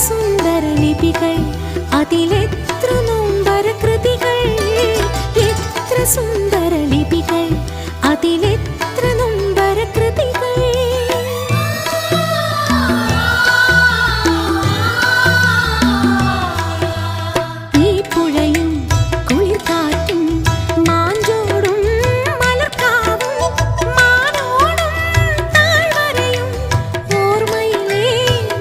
സുന്ദര ലിപികൾ അതിലെത്ര നൊമ്പര